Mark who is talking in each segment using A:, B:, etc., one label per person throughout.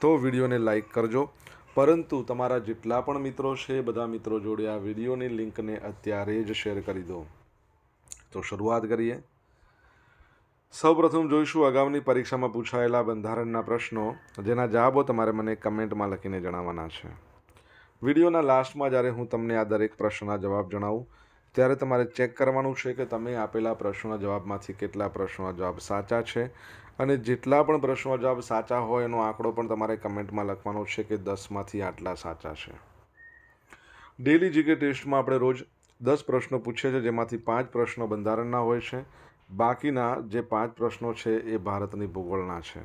A: તો વિડીયોને લાઇક કરજો. પરંતુ તમારા જેટલા પણ મિત્રો છે, બધા મિત્રો જોડે આ વિડીયોની લિંકને અત્યારે જ શેર કરી દો. તો શરૂઆત કરીએ. સૌપ્રથમ જોઈશું અગાઉની પરીક્ષામાં પૂછાયેલા બંધારણના પ્રશ્નો, જેના જવાબો તમારે મને કમેન્ટમાં લખીને જણાવવાના છે. વિડીયોના લાસ્ટમાં જ્યારે હું તમને આ દરેક પ્રશ્નના જવાબ જણાવું ત્યારે તમારે ચેક કરવાનું છે કે તમે આપેલા પ્રશ્નોના જવાબમાંથી કેટલા પ્રશ્નોના જવાબ સાચા છે અને જેટલા પણ પ્રશ્નોના જવાબ સાચા હોય એનો આંકડો પણ તમારે કમેન્ટમાં લખવાનો છે કે દસમાંથી આટલા સાચા છે. ડેલી જીકે ટેસ્ટમાં આપણે રોજ દસ પ્રશ્નો પૂછીએ છીએ જેમાંથી પાંચ પ્રશ્નો બંધારણના હોય છે. બાકીના જે પાંચ પ્રશ્નો છે એ ભારતની ભૂગોળના છે.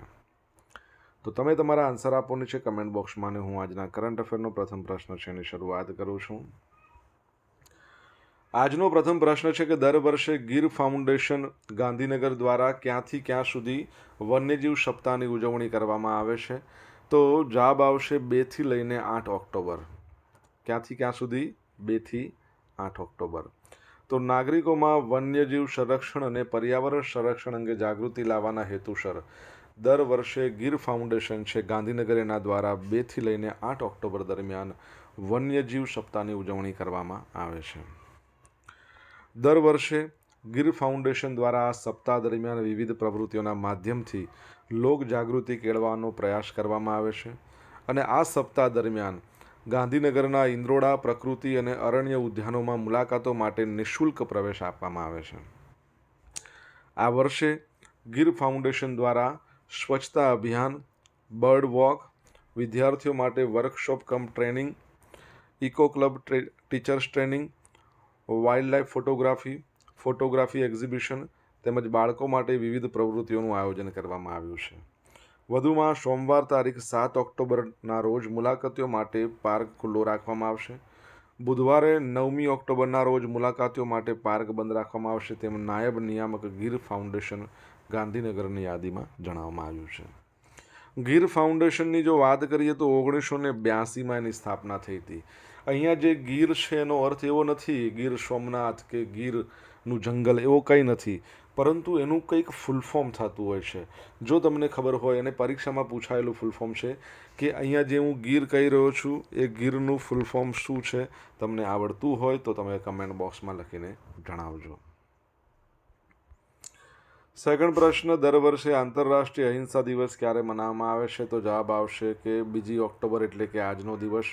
A: તો તમે તમારા આન્સર આપવાની છે કમેન્ટ બોક્સમાં અને હું આજના કરંટ અફેરનો પ્રથમ પ્રશ્ન છે એની શરૂઆત કરું છું. આજનો પ્રથમ પ્રશ્ન છે કે દર વર્ષે ગીર ફાઉન્ડેશન ગાંધીનગર દ્વારા ક્યાંથી ક્યાં સુધી વન્યજીવ સપ્તાહની ઉજવણી કરવામાં આવે છે? તો જવાબ આવશે બેથી લઈને આઠ ઓક્ટોબર. ક્યાંથી ક્યાં સુધી? બેથી આઠ ઓક્ટોબર. તો નાગરિકોમાં વન્યજીવ સંરક્ષણ અને પર્યાવરણ સંરક્ષણ અંગે જાગૃતિ લાવવાના હેતુસર દર વર્ષે ગીર ફાઉન્ડેશન છે ગાંધીનગર એના દ્વારા બેથી લઈને આઠ ઓક્ટોબર દરમિયાન વન્યજીવ સપ્તાહની ઉજવણી કરવામાં આવે છે. દર વર્ષે ગીર ફાઉન્ડેશન દ્વારા આ સપ્તાહ દરમિયાન વિવિધ પ્રવૃત્તિઓના માધ્યમથી લોક જાગૃતિ કેળવાનો પ્રયાસ કરવામાં આવે છે અને આ સપ્તાહ દરમિયાન ગાંધીનગરના ઇન્દ્રોડા પ્રકૃતિ અને અરણ્ય ઉદ્યાનોમાં મુલાકાતો માટે નિઃશુલ્ક પ્રવેશ આપવામાં આવે છે. આ વર્ષે ગીર ફાઉન્ડેશન દ્વારા સ્વચ્છતા અભિયાન, બર્ડ વોક, વિદ્યાર્થીઓ માટે workshop cum training, eco club teachers training wild life photography photography exhibition તેમજ બાળકો માટે વિવિધ પ્રવૃત્તિઓનું આયોજન કરવામાં આવ્યું છે. વધુમાં સોમવાર તારીખ સાત ઓક્ટોબરના રોજ મુલાકાતીઓ માટે પાર્ક ખુલ્લો રાખવામાં આવશે. બુધવારે નવમી ઓક્ટોબરના રોજ મુલાકાતીઓ માટે પાર્ક બંધ રાખવામાં આવશે તેમ નાયબ નિયામક ગીર ફાઉન્ડેશન ગાંધીનગરની યાદીમાં જણાવવામાં આવ્યું છે. ગીર ફાઉન્ડેશનની જો વાત કરીએ તો ઓગણીસો ને બ્યાસીમાં એની સ્થાપના થઈ હતી. અહીંયા જે ગીર છે એનો અર્થ એવો નથી ગીર સોમનાથ કે ગીરનું જંગલ એવો કંઈ નથી, પરંતુ એનું કંઈક ફૂલ ફોર્મ થતું હોય છે. જો તમને ખબર હોય અને પરીક્ષામાં પૂછાયેલું ફૂલ ફોર્મ છે કે અહીંયા જે હું ગીર કહી રહ્યો છું, એ ગીરનું ફૂલફોર્મ શું છે? તમને આવડતું હોય તો તમે કમેન્ટ બોક્સમાં લખીને જણાવજો. સેકન્ડ પ્રશ્ન, દર વર્ષે આંતરરાષ્ટ્રીય અહિંસા દિવસ ક્યારે મનાવવામાં આવે છે? તો જવાબ આવશે કે બીજી ઓક્ટોબર એટલે કે આજનો દિવસ,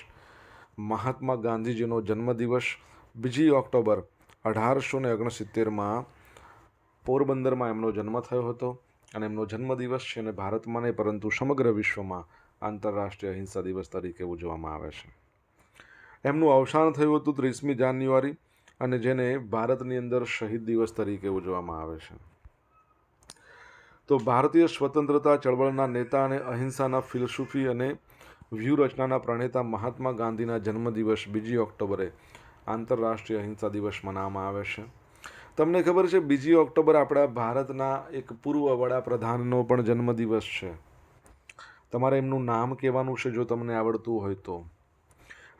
A: મહાત્મા ગાંધીજીનો જન્મદિવસ. બીજી ઓક્ટોબર, અઢારસો ને ઓગણસિત્તેરમાં પોરબંદરમાં એમનો જન્મ થયો હતો અને એમનો જન્મદિવસ છે અને ભારતમાં નહીં, પરંતુ સમગ્ર વિશ્વમાં આંતરરાષ્ટ્રીય અહિંસા દિવસ તરીકે ઉજવવામાં આવે છે. એમનું અવસાન થયું હતું ત્રીસમી જાન્યુઆરી અને જેને ભારતની અંદર શહીદ દિવસ તરીકે ઉજવવામાં આવે છે. તો ભારતીય સ્વતંત્રતા ચળવળના નેતા અને અહિંસાના ફિલસૂફી અને વ્યૂહરચનાના પ્રણેતા મહાત્મા ગાંધીના જન્મદિવસ બીજી ઓક્ટોબરે આંતરરાષ્ટ્રીય અહિંસા દિવસ મનાવવામાં આવે છે. તમને ખબર છે, બીજી ઓક્ટોબર આપણા ભારતના એક પૂર્વ વડાપ્રધાનનો પણ જન્મદિવસ છે. તમારે એમનું નામ કહેવાનું છે જો તમને આવડતું હોય તો.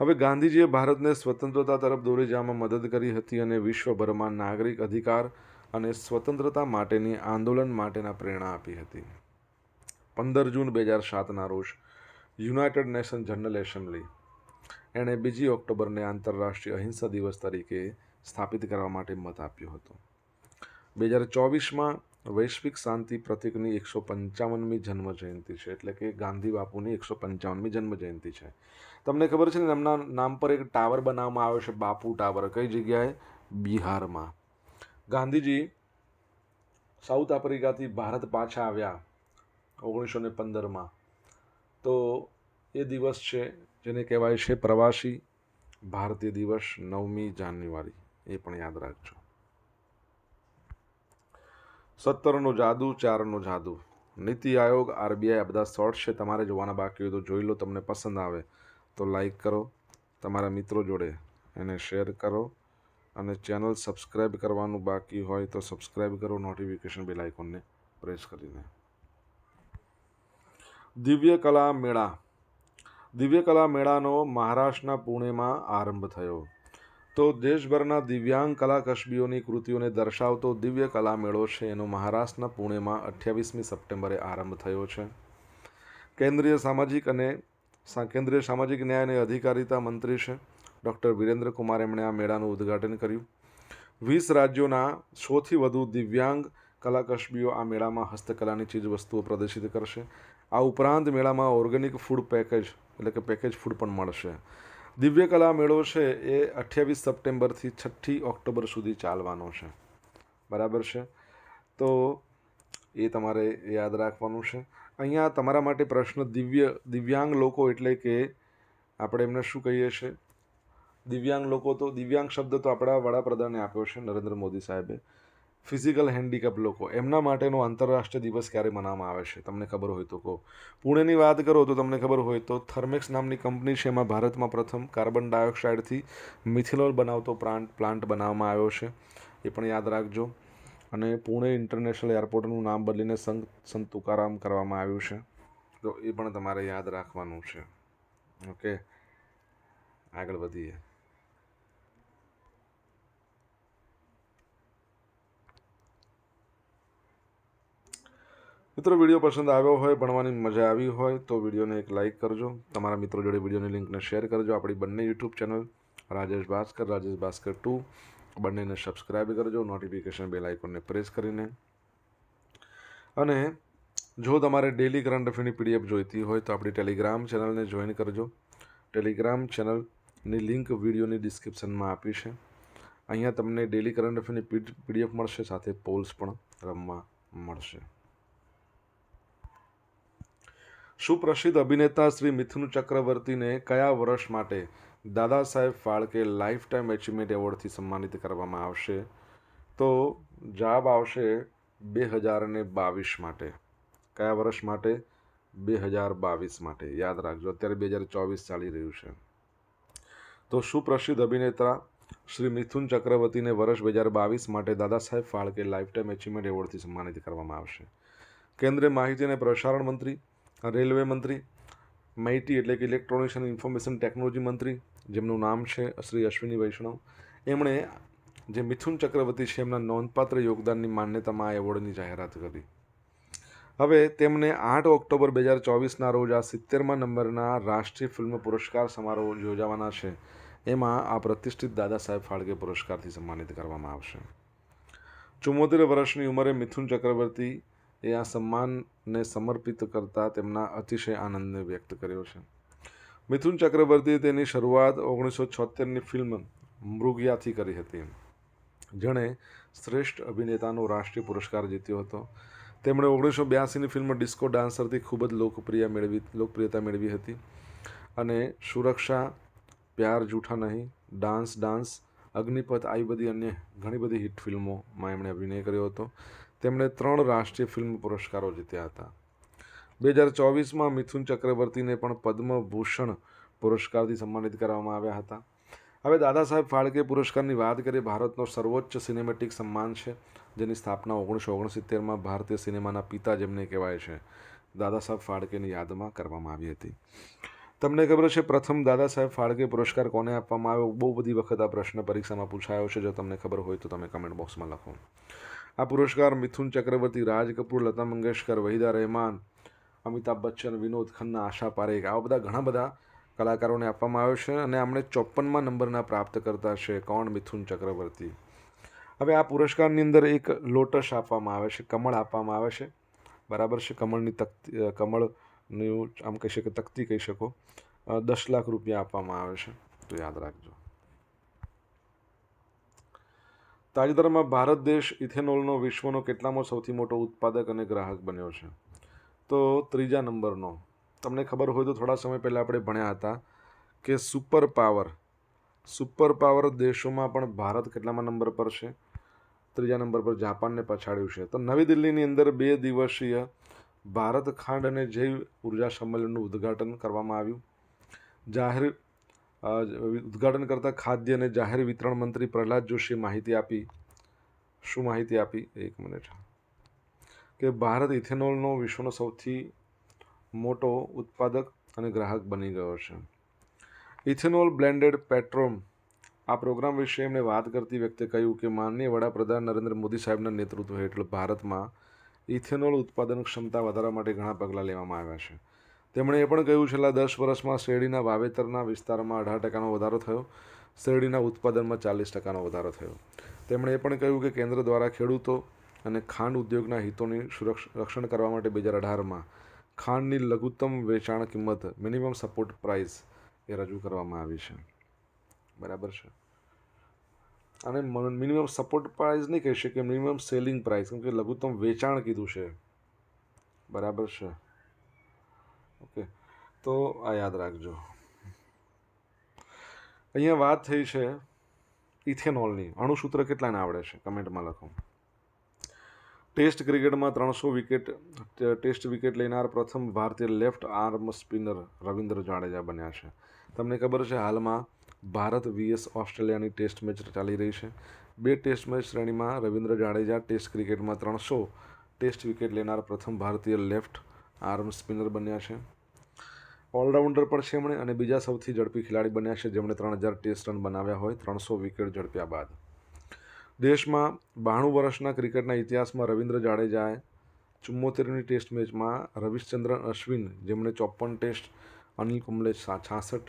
A: હવે ગાંધીજીએ ભારતને સ્વતંત્રતા તરફ દોરી જવામાં મદદ કરી હતી અને વિશ્વભરમાં નાગરિક અધિકાર અને સ્વતંત્રતા માટેની આંદોલન માટેના પ્રેરણા આપી હતી. પંદર જૂન બે હજાર સાતના રોજ યુનાઇટેડ નેશન જનરલ એસેમ્બલી એણે બીજી ઓક્ટોબરને આંતરરાષ્ટ્રીય અહિંસા દિવસ તરીકે સ્થાપિત કરવા માટે મત આપ્યો હતો. બે હજાર ચોવીસમાં વૈશ્વિક શાંતિ પ્રતિકની એકસો પંચાવનમી જન્મ જયંતિ છે, એટલે કે ગાંધી બાપુની એકસો પંચાવનમી જન્મ જયંતિ છે. તમને ખબર છે ને એમના નામ પર એક ટાવર બનાવવામાં આવ્યો છે, બાપુ ટાવર. કઈ જગ્યાએ? બિહારમાં. ગાંધીજી સાઉથ આફ્રિકાથી ભારત પાછા આવ્યા ઓગણીસો ને પંદરમાં. તો એ દિવસ છે જેને કહેવાય છે પ્રવાસી ભારતીય દિવસ નવમી જાન્યુઆરી. એ પણ યાદ રાખજો. સત્તરનો જાદુ, ચારનો જાદુ. નીતિ આયોગ, આરબીઆઈ, આ બધા શોર્ટ્સ છે. તમારે જોવાના બાકી હોય તો જોઈ લો, તમને પસંદ આવે તો લાઈક કરો. તમારા મિત્રો જોડે એને શેર કરો. અને ચેનલ સબસ્ક્રાઈબ કરવાનું બાકી હોય તો સબસ્ક્રાઈબ કરો નોટિફિકેશન બેલ આઇકોનને પ્રેસ કરીને. દિવ્ય કલા મેળા. દિવ્ય કલા મેળાનો મહારાષ્ટ્રના પુણેમાં આરંભ થયો. તો દેશભરના દિવ્યાંગ કલા કસબીઓની કૃતિઓને દર્શાવતો દિવ્ય કલા મેળો છે એનો મહારાષ્ટ્રના પુણેમાં અઠ્યાવીસમી સપ્ટેમ્બરે આરંભ થયો છે. કેન્દ્રીય સામાજિક અને કેન્દ્રીય સામાજિક ન્યાય અને અધિકારિતા મંત્રી છે. ડૉક્ટર વિરેન્દ્ર કુમાર એમણે આ મેળાનું ઉદ્ઘાટન કર્યું. વીસ રાજ્યોના સૌથી વધુ દિવ્યાંગ કલાકસબીઓ આ મેળામાં હસ્તકલાની ચીજવસ્તુઓ પ્રદર્શિત કરશે. આ ઉપરાંત મેળામાં ઓર્ગેનિક ફૂડ પેકેજ, એટલે કે પેકેજ ફૂડ પણ મળશે. દિવ્ય કલા મેળો છે એ અઠ્યાવીસ સપ્ટેમ્બરથી છઠ્ઠી ઓક્ટોબર સુધી ચાલવાનો છે. બરાબર છે? તો એ તમારે યાદ રાખવાનું છે. અહીંયા તમારા માટે પ્રશ્ન દિવ્ય, દિવ્યાંગ લોકો એટલે કે આપણે એમને શું કહીએ છીએ? દિવ્યાંગ લોકો તો દિવ્યાંગ શબ્દ તો આપણા વડાપ્રધાને આપ્યો છે, નરેન્દ્ર મોદી સાહેબે. ફિઝિકલ હેન્ડીકેપ લોકો, એમના માટેનો આંતરરાષ્ટ્રીય દિવસ ક્યારે મનાવવામાં આવે છે? તમને ખબર હોય તો કહો. પુણેની વાત કરો તો તમને ખબર હોય તો થર્મેક્સ નામની કંપની છે એમાં ભારતમાં પ્રથમ કાર્બન ડાયોક્સાઇડથી મિથિલોલ બનાવતો પ્લાન્ટ પ્લાન્ટ બનાવવામાં આવ્યો છે. એ પણ યાદ રાખજો. અને પુણે ઇન્ટરનેશનલ એરપોર્ટનું નામ બદલીને સંત સંત તુકારામ કરવામાં આવ્યું છે. તો એ પણ તમારે યાદ રાખવાનું છે. ઓકે? આગળ વધીએ. મિત્રો, વીડિયો પસંદ આવ્યો હોય, ભણવાની મજા આવી હોય, તો વિડીયોને એક લાઇક કરજો. તમારા મિત્રો જોડે વિડીયોની લિંકને શેર કરજો. આપણી બંને YouTube channel Rajesh Bhaskar Rajesh Bhaskar two, બંનેને સબસ્ક્રાઈબ કરજો. નોટિફિકેશન બેલ આઇકોનને પ્રેસ કરીને. અને જો તમારે ડેલી કરંટ અફેરની પીડીએફ જોઈતી હોય, તો આપણી ટેલિગ્રામ ચેનલને જોઈન કરજો. ટેલિગ્રામ ચેનલની લિંક વિડીયોની ડિસ્ક્રિપ્શનમાં આપી છે. અહીંયા તમને ડેલી કરંટ અફેરની પીડીએફ મળશે, સાથે પોલ્સ પણ રમવા મળશે. સુપ્રસિદ્ધ અભિનેતા શ્રી મિથુન ચક્રવર્તીને કયા વર્ષ માટે Dada Saheb Phalke life time achievement એવોર્ડથી સન્માનિત કરવામાં આવશે? તો જવાબ આવશે બે હજાર ને બાવીસ માટે. કયા વર્ષ માટે? બે હજાર બાવીસ માટે. યાદ રાખજો, અત્યારે બે હજાર ચોવીસ ચાલી રહ્યું છે. તો સુપ્રસિદ્ધ અભિનેતા શ્રી મિથુન ચક્રવર્તીને વર્ષ બે હજાર બાવીસ માટે Dada Saheb Phalke life time achievement એવોર્ડથી સન્માનિત કરવામાં આવશે. કેન્દ્રીય માહિતી અને પ્રસારણ મંત્રી રેલવે મંત્રી, માહિતી એટલે કે ઇલેક્ટ્રોનિક્સ અને ઇન્ફોર્મેશન ટેકનોલોજી મંત્રી, જેમનું નામ છે શ્રી અશ્વિની વૈષ્ણવ. એમણે જે મિથુન ચક્રવર્તી છે એમના નોંધપાત્ર યોગદાનની માન્યતામાં આ એવોર્ડની જાહેરાત કરી. હવે તેમને આઠ ઓક્ટોબર બે હજાર ચોવીસના રોજ આ સિત્તેરમા નંબરના રાષ્ટ્રીય ફિલ્મ પુરસ્કાર સમારોહ યોજાવાના છે. એમાં આ પ્રતિષ્ઠિત દાદા સાહેબ ફાળકે પુરસ્કારથી સન્માનિત કરવામાં આવશે. ચુમ્મોતેર વર્ષની ઉંમરે મિથુન ચક્રવર્તી એ આ સન્માનને સમર્પિત કરતા તેમના અતિશય આનંદને વ્યક્ત કર્યો છે. મિથુન ચક્રવર્તીએ તેની શરૂઆત ઓગણીસો છોતેરની ફિલ્મ મૃગયાથી કરી હતી. જેણે શ્રેષ્ઠ અભિનેતાનો રાષ્ટ્રીય પુરસ્કાર જીત્યો હતો. તેમણે ઓગણીસો બ્યાસીની ફિલ્મ ડિસ્કો ડાન્સરથી ખૂબ જ લોકપ્રિય મેળવી, લોકપ્રિયતા મેળવી હતી. અને સુરક્ષા, પ્યાર જૂઠા નહીં, ડાન્સ ડાન્સ, અગ્નિપથ આવી બધી અન્ય ઘણી બધી હિટ ફિલ્મોમાં એમણે અભિનય કર્યો હતો. તેમણે ત્રણ રાષ્ટ્રીય ફિલ્મ પુરસ્કારો જીત્યા હતા. બે હજાર ચોવીસમાં મિથુન ચક્રવર્તીને પણ પદ્મભૂષણ પુરસ્કારથી સન્માનિત કરવામાં આવ્યા હતા. હવે દાદા સાહેબ ફાળકે પુરસ્કારની વાત કરીએ, ભારતનો સર્વોચ્ચ સિનેમેટિક સન્માન છે, જેની સ્થાપના ઓગણીસો ઓગણસિત્તેરમાં ભારતીય સિનેમાના પિતા જેમને કહેવાય છે, દાદા સાહેબ ફાળકેની યાદમાં કરવામાં આવી હતી. તમને ખબર છે, પ્રથમ દાદા સાહેબ ફાળકે પુરસ્કાર કોને આપવામાં આવ્યો? બહુ બધી વખત આ પ્રશ્ન પરીક્ષામાં પૂછાયો છે. જો તમને ખબર હોય તો તમે કમેન્ટ બોક્સમાં લખો. આ પુરસ્કાર મિથુન ચક્રવર્તી, રાજ કપૂર, લતા મંગેશકર, વહીદા રહેમાન, અમિતાભ બચ્ચન, વિનોદ ખન્ના, આશા પારેખ આવા બધા ઘણા બધા કલાકારોને આપવામાં આવ્યો છે અને આમણે ચોપનમાં નંબરના પ્રાપ્ત કરતા છે કોણ મિથુન ચક્રવર્તી. હવે આ પુરસ્કારની અંદર એક લોટસ આપવામાં આવે છે, કમળ આપવામાં આવે છે. બરાબર છે, કમળની તકતી કમળનું આમ કહી શકે તકતી કહી શકો. દસ લાખ રૂપિયા આપવામાં આવે છે. તો યાદ રાખજો. તાજેતરમાં ભારત દેશ ઇથેનોલનો વિશ્વનો કેટલામાં સૌથી મોટો ઉત્પાદક અને ગ્રાહક બન્યો છે. તો ત્રીજા નંબરનો. તમને ખબર હોય તો થોડા સમય પહેલાં આપણે ભણ્યા હતા કે સુપર પાવર સુપર પાવર દેશોમાં પણ ભારત કેટલામાં નંબર પર છે? ત્રીજા નંબર પર જાપાનને પછાડ્યું છે. તો નવી દિલ્હીની અંદર બે દિવસીય ભારત ખાંડ અને જૈવ ઊર્જા સંમેલનનું ઉદ્ઘાટન કરવામાં આવ્યું. જાહેર ઉદ્ઘાટન કરતા ખાદ્ય અને જાહેર વિતરણ મંત્રી પ્રહલાદ જોશીએ માહિતી આપી. શું માહિતી આપી? એક મિનિટ. કે ભારત ઇથેનોલનો વિશ્વનો સૌથી મોટો ઉત્પાદક અને ગ્રાહક બની ગયો છે. ઇથેનોલ બ્લેન્ડેડ પેટ્રોલ આ પ્રોગ્રામ વિશે એમણે વાત કરતી વ્યક્તિએ કહ્યું કે માનનીય વડાપ્રધાન નરેન્દ્ર મોદી સાહેબના નેતૃત્વ હેઠળ ભારતમાં ઇથેનોલ ઉત્પાદન ક્ષમતા વધારવા માટે ઘણા પગલાં લેવામાં આવ્યા છે. તેમણે એ પણ કહ્યું, છેલ્લા દસ વર્ષમાં શેરડીના વાવેતરના વિસ્તારમાં અઢાર ટકાનો વધારો થયો. શેરડીના ઉત્પાદનમાં ચાલીસ ટકાનો વધારો થયો. તેમણે એ પણ કહ્યું કે કેન્દ્ર દ્વારા ખેડૂતો અને ખાંડ ઉદ્યોગના હિતોની રક્ષણ કરવા માટે બે હજાર અઢારમાં ખાંડની લઘુત્તમ વેચાણ કિંમત, મિનિમમ સપોર્ટ પ્રાઇસ એ રજૂ કરવામાં આવી છે. બરાબર છે? અને મિનિમમ સપોર્ટ પ્રાઇસ નહીં કહી શકીએ, મિનિમમ સેલિંગ પ્રાઇસ, કેમ કે લઘુત્તમ વેચાણ કીધું છે. બરાબર છે? ઓકે તો આ યાદ રાખજો. અહીંયા વાત થઈ છે ઇથેનોલની. અણુસૂત્ર કેટલાને આવડે છે? કમેન્ટમાં લખો. ટેસ્ટ ક્રિકેટમાં ત્રણસો વિકેટ ટેસ્ટ વિકેટ લેનાર પ્રથમ ભારતીય left arm spinner Ravindra Jadeja બન્યા છે. તમને ખબર છે હાલમાં ભારત વીએસ ઓસ્ટ્રેલિયાની ટેસ્ટ મેચ ચાલી રહી છે. બે ટેસ્ટ મેચ શ્રેણીમાં રવિન્દ્ર જાડેજા ટેસ્ટ ક્રિકેટમાં ત્રણસો ટેસ્ટ વિકેટ લેનાર પ્રથમ ભારતીય લેફ્ટ આર્મ સ્પિનર બન્યા છે. ઓલરાઉન્ડર પણ છે એમણે અને બીજા સૌથી ઝડપી ખેલાડી બન્યા છે જેમણે ત્રણ હજાર ટેસ્ટ રન બનાવ્યા હોય ત્રણસો વિકેટ ઝડપ્યા બાદ. દેશમાં બાણું વર્ષના ક્રિકેટના ઇતિહાસમાં રવિન્દ્ર જાડેજાએ ચુમ્મોતેરની ટેસ્ટ મેચમાં રવિશચંદ્રન અશ્વિન, જેમણે ચોપન ટેસ્ટ, અનિલ કુંબલે છાસઠ,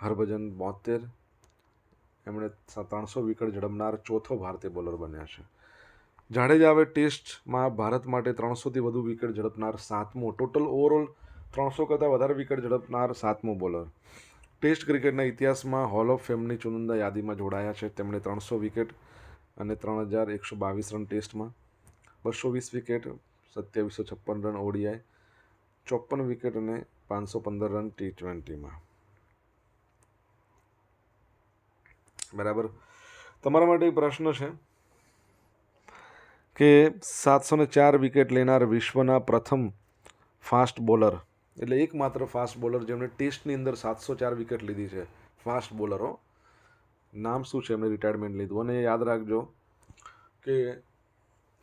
A: હરભજન બોતેર એમણે ત્રણસો વિકેટ ઝડપનાર ચોથો ભારતીય બોલર બન્યા છે. જાડેજા હવે ટેસ્ટમાં ભારત માટે ત્રણસોથી વધુ વિકેટ ઝડપનાર સાતમો, ટોટલ ઓવરઓલ ત્રણસો કરતાં વધારે વિકેટ ઝડપનાર સાતમો બોલર. ટેસ્ટ ક્રિકેટના ઇતિહાસમાં હોલ ઓફ ફેમની ચુનિંદા યાદીમાં જોડાયા છે તેમણે ત્રણસો વિકેટ અને ત્રણ હજાર એકસો બાવીસ રન ટેસ્ટમાં. બસો વીસ વિકેટ, સત્યાવીસો છપ્પન રન ઓડીઆઈ ચોપન વિકેટ અને પાંચસો પંદર રન ટી ટ્વેન્ટીમાં. બરાબર? તમારા માટે એક પ્રશ્ન છે. કે સાતસો ને ચાર વિકેટ લેનાર વિશ્વના પ્રથમ ફાસ્ટ બોલર, એટલે એકમાત્ર ફાસ્ટ બોલર જેમણે ટેસ્ટની અંદર સાતસો ચાર વિકેટ લીધી છે, ફાસ્ટ બોલરો. નામ શું છે એમણે રિટાયરમેન્ટ લીધું? અને યાદ રાખજો કે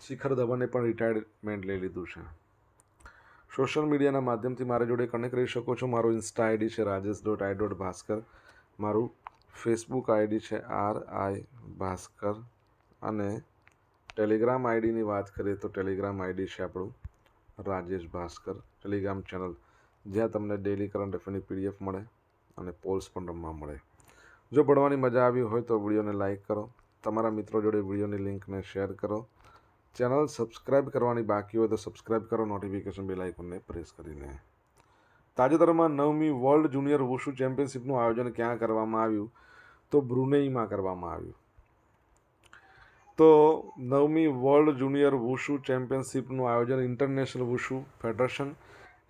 A: શિખર ધવને પણ રિટાયરમેન્ટ લઈ લીધું છે. સોશિયલ મીડિયાના માધ્યમથી મારા જોડે કનેક્ટ રહી શકો છો. મારું ઇન્સ્ટા આઈડી છે Rajesh dot I dot Bhaskar મારું ફેસબુક આઈડી છે આર આઈ ભાસ્કર. અને ટેલિગ્રામ આઈડીની વાત કરીએ તો ટેલિગ્રામ આઈડી છે આપણું રાજેશ ભાસ્કર. ટેલિગ્રામ ચેનલ જ્યાં તમને ડેલી કરંટ અફેરની પીડીએફ મળે અને પોલ્સ પણ રમવા મળે. જો ભણવાની મજા આવી હોય તો વિડીયોને લાઇક કરો. તમારા મિત્રો જોડે વિડીયોની લિંકને શેર કરો. ચેનલ સબસ્ક્રાઇબ કરવાની બાકી હોય તો સબસ્ક્રાઇબ કરો નોટિફિકેશન બેલ આઇકોનને પ્રેસ કરીને. તાજેતરમાં નવમી વર્લ્ડ જુનિયર વુશુ ચેમ્પિયનશિપનું આયોજન ક્યાં કરવામાં આવ્યું? તો બ્રુનેઈમાં કરવામાં આવ્યું. તો નવમી વર્લ્ડ જુનિયર વુશુ ચેમ્પિયનશિપનું આયોજન ઇન્ટરનેશનલ વુશુ ફેડરેશન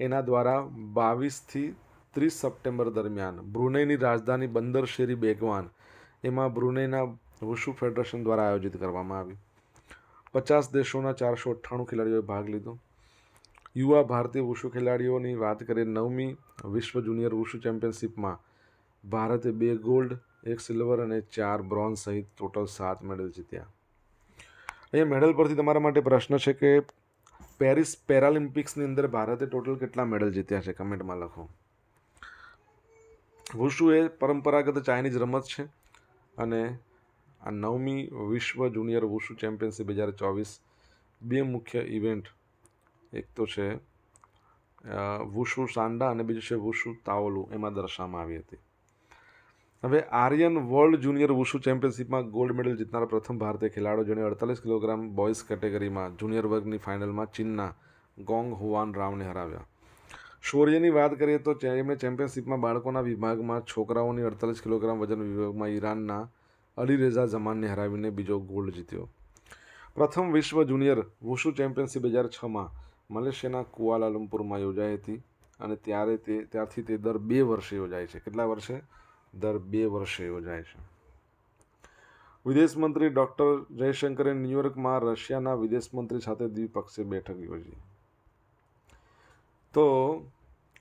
A: એના દ્વારા બાવીસથી ત્રીસ સપ્ટેમ્બર દરમિયાન બ્રુનેની રાજધાની બંદર શેરી બેગવાન એમાં બ્રુનેના વુશુ ફેડરેશન દ્વારા આયોજિત કરવામાં આવી. પચાસ દેશોના ચારસો અઠ્ઠાણું ખેલાડીઓએ ભાગ લીધો. યુવા ભારતીય વુશુ ખેલાડીઓની વાત કરીએ નવમી વિશ્વ જુનિયર વુશુ ચેમ્પિયનશિપમાં ભારતે બે ગોલ્ડ, એક સિલ્વર અને ચાર બ્રોન્ઝ સહિત ટોટલ સાત મેડલ જીત્યા. અહીંયા મેડલ પરથી તમારા માટે પ્રશ્ન છે કે પેરિસ પેરાલિમ્પિક્સની અંદર ભારતે ટોટલ કેટલા મેડલ જીત્યા છે? કમેન્ટમાં લખો. વુશુ એ પરંપરાગત ચાઇનીઝ રમત છે અને આ નવમી વિશ્વ જુનિયર વુશુ ચેમ્પિયનશિપ બે હજાર ચોવીસ બે મુખ્ય ઇવેન્ટ. એક તો છે વુશુ સાંડા અને બીજું છે વુશુ તાઓલું એમાં દર્શાવવામાં આવી હતી. હવે આર્યન વર્લ્ડ જુનિયર વુશુ ચેમ્પિયનશિપમાં ગોલ્ડ મેડલ જીતનાર પ્રથમ ભારતીય ખેલાડો જેણે અડતાલીસ કિલોગ્રામ બોયઝ કેટેગરીમાં જુનિયર વર્ગની ફાઇનલમાં ચીનના ગોંગ હુવાન રાવને હરાવ્યા. શૌર્યની વાત કરીએ તો એમણે ચેમ્પિયનશિપમાં બાળકોના વિભાગમાં છોકરાઓની અડતાલીસ કિલોગ્રામ વજન વિભાગમાં ઈરાનના અલી રેઝા જમાનને હરાવીને બીજો ગોલ્ડ જીત્યો. પ્રથમ વિશ્વ જુનિયર વુશુ ચેમ્પિયનશિપ બે હજાર છમાં મલેશિયાના કુઆલાલંપુરમાં યોજાઈ હતી અને ત્યારે તે ત્યારથી તે દર બે વર્ષે યોજાય છે. કેટલા વર્ષે? દર બે વર્ષે યોજાય છે. વિદેશ મંત્રી ડૉક્ટર જયશંકરે ન્યૂયોર્કમાં રશિયાના વિદેશ મંત્રી સાથે દ્વિપક્ષીય બેઠક યોજી. તો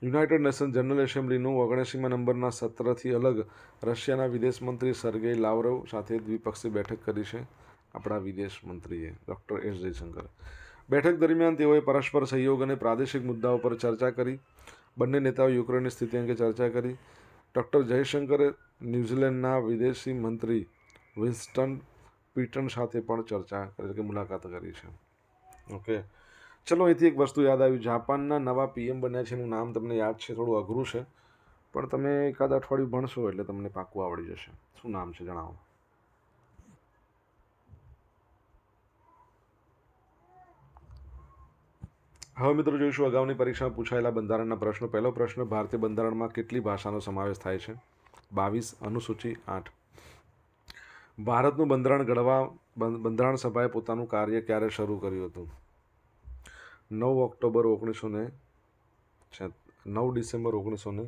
A: યુનાઇટેડ નેશન જનરલ એસેમ્બલીનું ઓગણસીમાં નંબરના સત્રથી અલગ રશિયાના વિદેશ મંત્રી સર્ગેઈ લાવરવ સાથે દ્વિપક્ષીય બેઠક કરી છે આપણા વિદેશ મંત્રીએ ડૉક્ટર એસ જયશંકર. બેઠક દરમિયાન તેઓએ પરસ્પર સહયોગ અને પ્રાદેશિક મુદ્દાઓ પર ચર્ચા કરી. બંને નેતાઓ યુક્રેનની સ્થિતિ અંગે ચર્ચા કરી. ડૉક્ટર જયશંકરે ન્યૂઝીલેન્ડના વિદેશી મંત્રી વિન્સ્ટન પીટન સાથે પણ ચર્ચા કરી કે મુલાકાત કરી છે. ઓકે. ચલો, અહીંથી એક વસ્તુ યાદ આવી. જાપાનના નવા પીએમ બન્યા છે એનું નામ તમને યાદ છે, થોડું અઘરું છે. પણ તમે એકાદ અઠવાડિયું ભણશો એટલે તમને પાકું આવડી જશે. શું નામ છે, જણાવો? હવે મિત્રો જોઈશું અગાઉની પરીક્ષામાં પૂછાયેલા બંધારણના પ્રશ્નો. પહેલો પ્રશ્ન, ભારતીય બંધારણમાં કેટલી ભાષાનો સમાવેશ થાય છે? બાવીસ, અનુસૂચિ, આઠ. ભારતનું બંધારણ ઘડવા બંધારણ સભાએ પોતાનું કાર્ય ક્યારે શરૂ કર્યું હતું? નવ ઓક્ટોબર ઓગણીસો ને નવ ડિસેમ્બર ઓગણીસો ને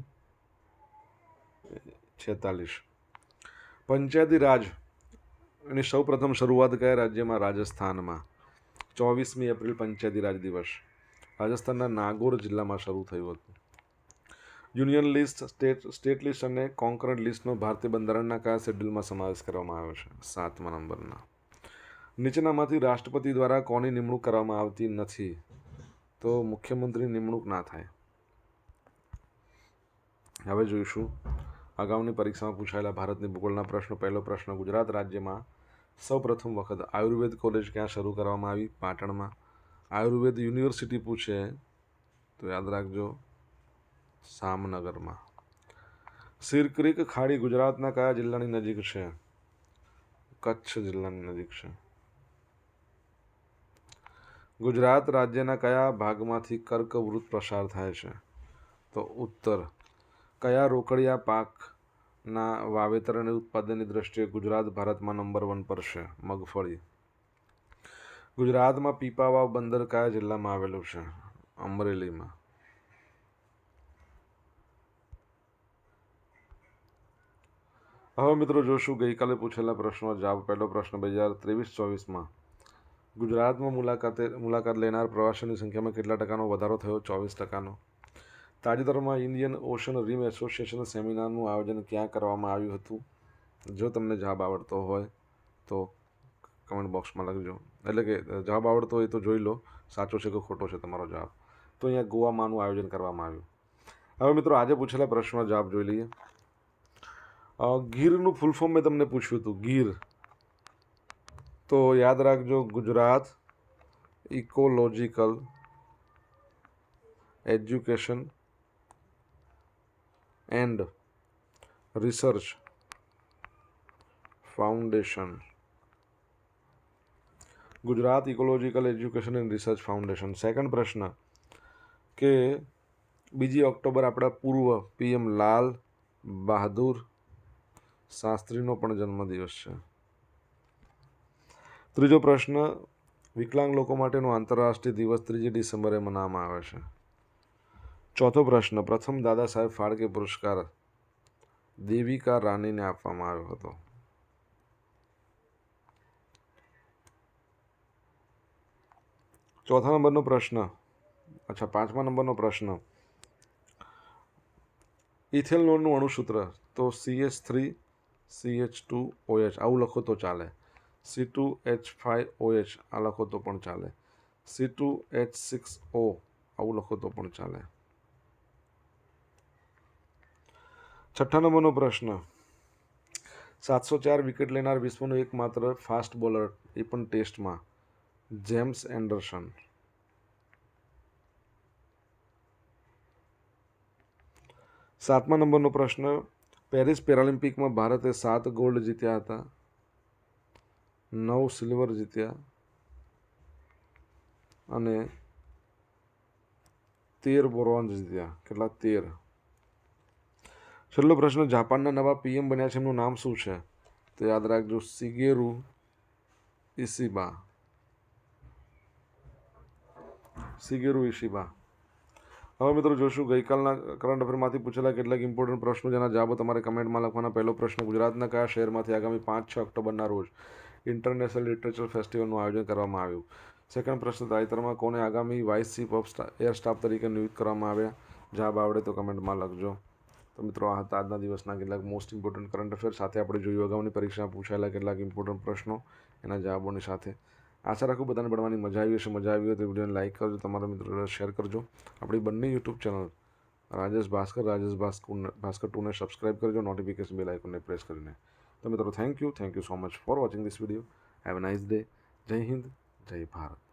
A: છેતાલીસ. પંચાયતી રાજ એની સૌ પ્રથમ શરૂઆત કયા રાજ્યમાં? રાજસ્થાનમાં. ચોવીસમી એપ્રિલ પંચાયતી રાજ દિવસ. રાજસ્થાનના નાગોર જિલ્લામાં શરૂ થયું હતું. Union list, state state list અને કોન્કરન્ટ લિસ્ટનો ભારતીય બંધારણના કયા શેડ્યુલમાં સમાવેશ કરવામાં આવ્યો છે? સાતમા નંબરના. નીચેનામાંથી રાષ્ટ્રપતિ દ્વારા કોની નિમણૂક કરવામાં આવતી નથી? તો મુખ્યમંત્રી નિમણૂક ના થાય. હવે જોઈશું. અગાઉની પરીક્ષામાં પૂછાયેલા ભારતની ભૂગોળના પ્રશ્નો. પહેલો પ્રશ્ન, ગુજરાત રાજ્યમાં સૌપ્રથમ વખત આયુર્વેદ કોલેજ ક્યાં શરૂ કરવામાં આવી? પાટણમાં. આયુર્વેદ યુનિવર્સિટી પૂછે, તો યાદ રાખજો, સામનગરમાં. સિરક્રિક ખાડી ગુજરાતના કયા જિલ્લાની નજીક છે? કચ્છ જિલ્લાની નજીક છે. ગુજરાત રાજ્યના કયા ભાગમાંથી કર્કવૃત પસાર થાય છે? તો ઉત્તર, કયા રોકડિયા પાકના વાવેતર અને ઉત્પાદનની દ્રષ્ટિએ ગુજરાત ભારતમાં નંબર વન પર છે? મગફળી. ગુજરાતમાં પીપાવાવ બંદર કયા જિલ્લામાં આવેલું છે? અમરેલીમાં. હવે મિત્રો જોશું, ગઈકાલે પૂછેલા પ્રશ્નો, જવાબ પહેલો પ્રશ્ન બે હજાર ત્રેવીસ ચોવીસમાં. ગુજરાતમાં મુલાકાતે, મુલાકાત લેનાર પ્રવાસીઓની સંખ્યામાં કેટલા ટકાનો વધારો થયો? ચોવીસ ટકાનો. તાજેતરમાં ઇન્ડિયન ઓશન રીમ એસોસિએશન સેમિનારનું આયોજન ક્યાં કરવામાં આવ્યું હતું? જો તમને જવાબ આવડતો હોય તો કમેન્ટ બોક્સમાં લખજો. એટલે કે જવાબ આવડતો હોય તો જોઈ લો. સાચો છે કે ખોટો છે તમારો જવાબ. તો અહીંયા ગોવામાંનું આયોજન કરવામાં આવ્યું. હવે મિત્રો, આજે પૂછેલા પ્રશ્નનો જવાબ જોઈ લઈએ. ગીરનું ફૂલ ફોર્મ મેં તમને પૂછ્યું હતું, ગીર. તો યાદ રાખજો, Gujarat ecological education and research foundation Gujarat ecological education and research foundation second પ્રશ્ન કે બીજી ઓક્ટોબર આપણા પૂર્વ પીએમ લાલ બહાદુર શાસ્ત્રીનો પણ જન્મદિવસ છે. ત્રીજો પ્રશ્ન, વિકલાંગ લોકો માટેનો આંતરરાષ્ટ્રીય દિવસ ત્રીજી ડિસેમ્બરે મનાવવામાં આવે છે. ચોથો પ્રશ્ન, પ્રથમ દાદા સાહેબ ફાળકે પુરસ્કાર દેવિકા રાનીને આપવામાં આવ્યો હતો. ચોથા નંબરનો પ્રશ્ન. અચ્છા, પાંચમા નંબરનો પ્રશ્ન. ઇથેનોલનું અણુસૂત્ર, તો C H three C H two OH આવું લખો તો ચાલે. C two H five OH આ લખો તો પણ ચાલે. C two H six O આવું લખો તો પણ ચાલે. છઠ્ઠા નંબરનો પ્રશ્ન. સાતસો ચાર વિકેટ લેનાર વિશ્વનો એકમાત્ર ફાસ્ટ બોલર, એ પણ ટેસ્ટમાં. James Anderson. સાતમા નંબરનો પ્રશ્ન, પેરિસ પેરાલિમ્પિકમાં ભારતે સાત ગોલ્ડ જીત્યા હતા, નવ સિલ્વર જીત્યા અને તેર બ્રોન્ઝ જીત્યા. કેટલા? તેર. છેલ્લો પ્રશ્ન, જાપાનના નવા પીએમ બન્યા છે, એમનું નામ શું છે? તો યાદ રાખજો સિગેરુ ઇસીબા સિગેરુ ઇશિબા હવે મિત્રો જોશું, ગઈકાલના કરંટ અફેરમાંથી પૂછેલા કેટલાક ઇમ્પોર્ટન્ટ પ્રશ્નો જેના જવાબો તમારે કમેન્ટમાં લખવાના. પહેલો પ્રશ્ન, ગુજરાતના કયા શહેરમાંથી આગામી પાંચ છ ઓક્ટોબરના રોજ ઇન્ટરનેશનલ લિટરેચર ફેસ્ટિવલનું આયોજન કરવામાં આવ્યું? સેકન્ડ પ્રશ્ન, તાજેતરમાં કોને આગામી vice chief of air staff તરીકે નિયુક્ત કરવામાં આવ્યા? જવાબ આવડે તો કમેન્ટમાં લખજો. તો મિત્રો, આ હતા આજના દિવસના કેટલાક મોસ્ટ ઇમ્પોર્ટન્ટ કરંટ અફેર સાથે આપણે જોયું અગાઉની પરીક્ષામાં પૂછાયેલા કેટલાક ઇમ્પોર્ટન્ટ પ્રશ્નો, એના જવાબોની સાથે આશા રાખું બધાને ભણવાની મજા આવી હશે, મજા આવી હોય તો વિડીયોને લાઇક કરજો, તમારા મિત્રો શેર કરજો. આપણી બંને યુટ્યુબ ચેનલ રાજેશ ભાસ્કર રાજેશ ભાસ્કર ભાસ્કર ટુને સબસ્ક્રાઇબ કરજો નોટિફિકેશન બેલ આઇકોનને પ્રેસ કરીને. તો મિત્રો thank you thank you so much for watching this video have a nice day જય હિન્દ જય ભારત